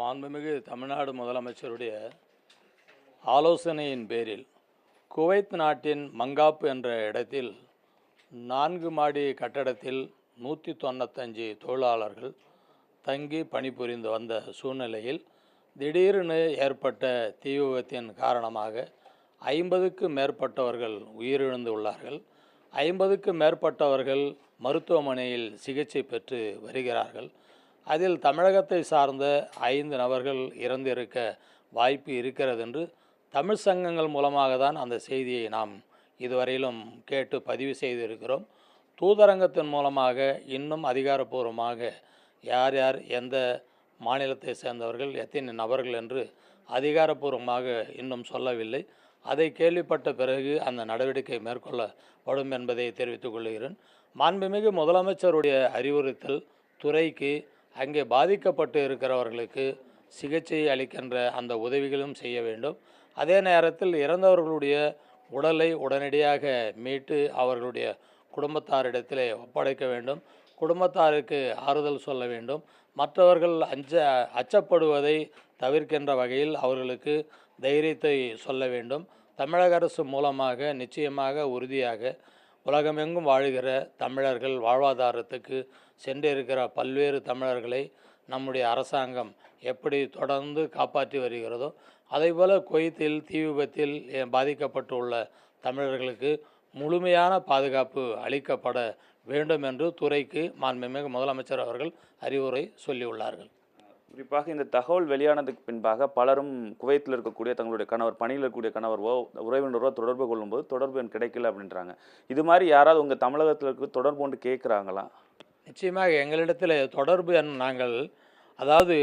மாண்புமிகு தமிழ்நாடு முதலமைச்சருடைய ஆலோசனையின் பேரில் குவைத் நாட்டின் மங்காப்பு என்ற இடத்தில் நான்கு மாடி கட்டடத்தில் நூற்றி தொண்ணூத்தஞ்சு தொழிலாளர்கள் தங்கி பணிபுரிந்து வந்த சூழ்நிலையில் திடீரென ஏற்பட்ட தீ விபத்தின் காரணமாக ஐம்பதுக்கு மேற்பட்டவர்கள் உயிரிழந்துள்ளார்கள். ஐம்பதுக்கு மேற்பட்டவர்கள் மருத்துவமனையில் சிகிச்சை பெற்று வருகிறார்கள். அதில் தமிழகத்தை சார்ந்த ஐந்து நபர்கள் இறந்திருக்க வாய்ப்பு இருக்கிறது என்று தமிழ் சங்கங்கள் மூலமாக தான் அந்த செய்தியை நாம் இதுவரையிலும் கேட்டு பதிவு செய்திருக்கிறோம். தூதரங்கத்தின் மூலமாக இன்னும் அதிகாரப்பூர்வமாக யார் யார் எந்த மாநிலத்தை சேர்ந்தவர்கள் எத்தனை நபர்கள் என்று அதிகாரப்பூர்வமாக இன்னும் சொல்லவில்லை. அதை கேள்விப்பட்ட பிறகு அந்த நடவடிக்கை மேற்கொள்ளப்படும் என்பதை தெரிவித்துக் கொள்கிறேன். மாண்புமிகு முதலமைச்சருடைய அறிவுறுத்தல் துறைக்கு அங்கே பாதிக்கப்பட்டு இருக்கிறவர்களுக்கு சிகிச்சை அளிக்கின்ற அந்த உதவிகளும் செய்ய வேண்டும். அதே நேரத்தில் இறந்தவர்களுடைய உடலை உடனடியாக மீட்டு அவர்களுடைய குடும்பத்தாரிடத்திலே ஒப்படைக்க வேண்டும். குடும்பத்தாருக்கு ஆறுதல் சொல்ல வேண்டும். மற்றவர்கள் அஞ்ச அச்சப்படுவதை தவிர்க்கின்ற வகையில் அவர்களுக்கு தைரியத்தை சொல்ல வேண்டும். தமிழக அரசு மூலமாக நிச்சயமாக உறுதியாக உலகமெங்கும் வாழுகிற தமிழர்கள் வாழ்வாதாரத்துக்கு சென்றிருக்கிற பல்வேறு தமிழர்களை நம்முடைய அரசாங்கம் எப்படி தொடர்ந்து காப்பாற்றி வருகிறதோ அதேபோல் குவைத்தில் தீ விபத்தில் எ- பாதிக்கப்பட்டுள்ள தமிழர்களுக்கு முழுமையான பாதுகாப்பு அளிக்கப்பட வேண்டும் என்று துறைக்கு மாண்புமிகு முதலமைச்சர் அவர்கள் அறிவுரை சொல்லியுள்ளார்கள். குறிப்பாக இந்த தகவல் வெளியானதுக்கு பின்பாக பலரும் குவைத்தில் இருக்கக்கூடிய தங்களுடைய கணவர் பணியில் இருக்கக்கூடிய கணவரோ உறவினரோ தொடர்பு கொள்ளும்போது தொடர்பு எண் கிடைக்கல அப்படின்றாங்க. இது மாதிரி யாராவது உங்கள் தமிழகத்தில் இருக்க தொடர்பு ஒன்று கேட்குறாங்களா நிச்சயமாக எங்களிடத்தில் தொடர்பு எண் நாங்கள் அதாவது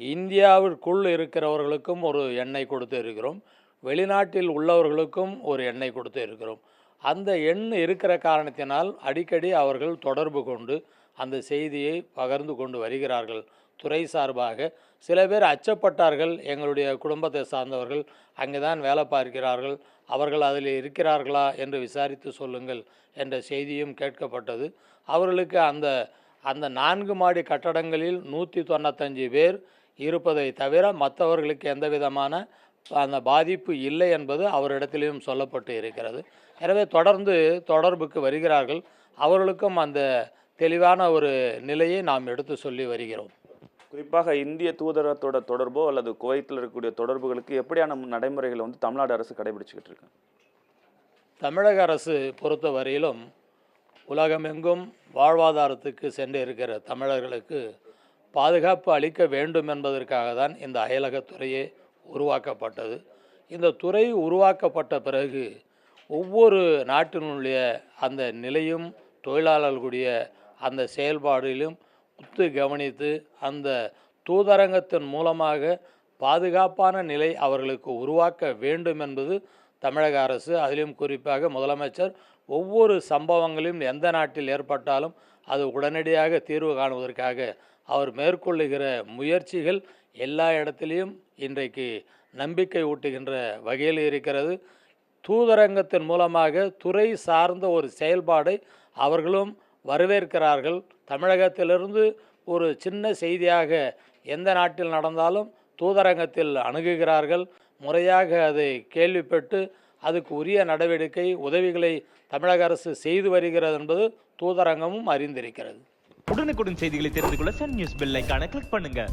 இந்தியாவிற்குள் இருக்கிறவர்களுக்கும் ஒரு எண்ணெய் கொடுத்து இருக்கிறோம். வெளிநாட்டில் உள்ளவர்களுக்கும் ஒரு எண்ணெய் கொடுத்து இருக்கிறோம். அந்த எண் இருக்கிற காரணத்தினால் அடிக்கடி அவர்கள் தொடர்பு கொண்டு அந்த செய்தியை பகிர்ந்து கொண்டு வருகிறார்கள். துறை சார்பாக சில பேர் அச்சப்பட்டார்கள். எங்களுடைய குடும்பத்தை சார்ந்தவர்கள் அங்கே தான் வேலை பார்க்கிறார்கள். அவர்கள் அதில் இருக்கிறார்களா என்று விசாரித்து சொல்லுங்கள் என்ற செய்தியும் கேட்கப்பட்டது. அவர்களுக்கு அந்த அந்த நான்கு மாடி கட்டடங்களில் நூற்றி தொண்ணூத்தஞ்சு பேர் இருப்பதை தவிர மற்றவர்களுக்கு எந்த விதமான அந்த பாதிப்பு இல்லை என்பது அவரிடத்திலும் சொல்லப்பட்டு இருக்கிறது. எனவே தொடர்ந்து தொடர்புக்கு வருகிறார்கள். அவர்களுக்கும் அந்த தெளிவான ஒரு நிலையை நாம் எடுத்து சொல்லி வருகிறோம். குறிப்பாக இந்திய தூதரகத்தோட தொடர்போ அல்லது குவைத்தில் இருக்கக்கூடிய தொடர்புகளுக்கு எப்படியான நடைமுறைகளை வந்து தமிழ்நாடு அரசு கடைபிடிச்சிக்கிட்டு இருக்கு? தமிழக அரசு பொறுத்த வரையிலும் உலகமெங்கும் வாழ்வாதாரத்துக்கு சென்று இருக்கிற தமிழர்களுக்கு பாதுகாப்பு அளிக்க வேண்டும் என்பதற்காக தான் இந்த அயலகத்துறையே உருவாக்கப்பட்டது. இந்த துறை உருவாக்கப்பட்ட பிறகு ஒவ்வொரு நாட்டினுடைய அந்த நிலையும் தொழிலாளர்களுடைய அந்த செயல்பாடிலும் உத்து கவனித்து அந்த தூதரங்கத்தின் மூலமாக பாதுகாப்பான நிலை அவர்களுக்கு உருவாக்க வேண்டும் என்பது தமிழக அரசு அதிலும் குறிப்பாக முதலமைச்சர் ஒவ்வொரு சம்பவங்களும் எந்த நாட்டில் ஏற்பட்டாலும் அது உடனடியாக தீர்வு காணுவதற்காக அவர் மேற்கொள்ளுகிற முயற்சிகள் எல்லா இடத்திலையும் இன்றைக்கு நம்பிக்கை ஊட்டுகின்ற வகையில் இருக்கிறது. தூதரங்கத்தின் மூலமாக துறை சார்ந்த ஒரு செயல்பாடை அவர்களும் வரவேற்கிறார்கள். தமிழகத்திலிருந்து ஒரு சின்ன செய்தியாக எந்த நாட்டில் நடந்தாலும் தூதரங்கத்தில் அணுகுகிறார்கள். முறையாக அதை கேள்விப்பட்டு அதுக்கு உரிய நடவடிக்கை உதவிகளை தமிழக அரசு செய்து வருகிறது என்பது தூதரங்கமும் அறிந்திருக்கிறது. உடனுக்குடன் செய்திகளை தெரிந்து கொள்ள சன் நியூஸ் பெல் ஐகானை கிளிக் பண்ணுங்கள்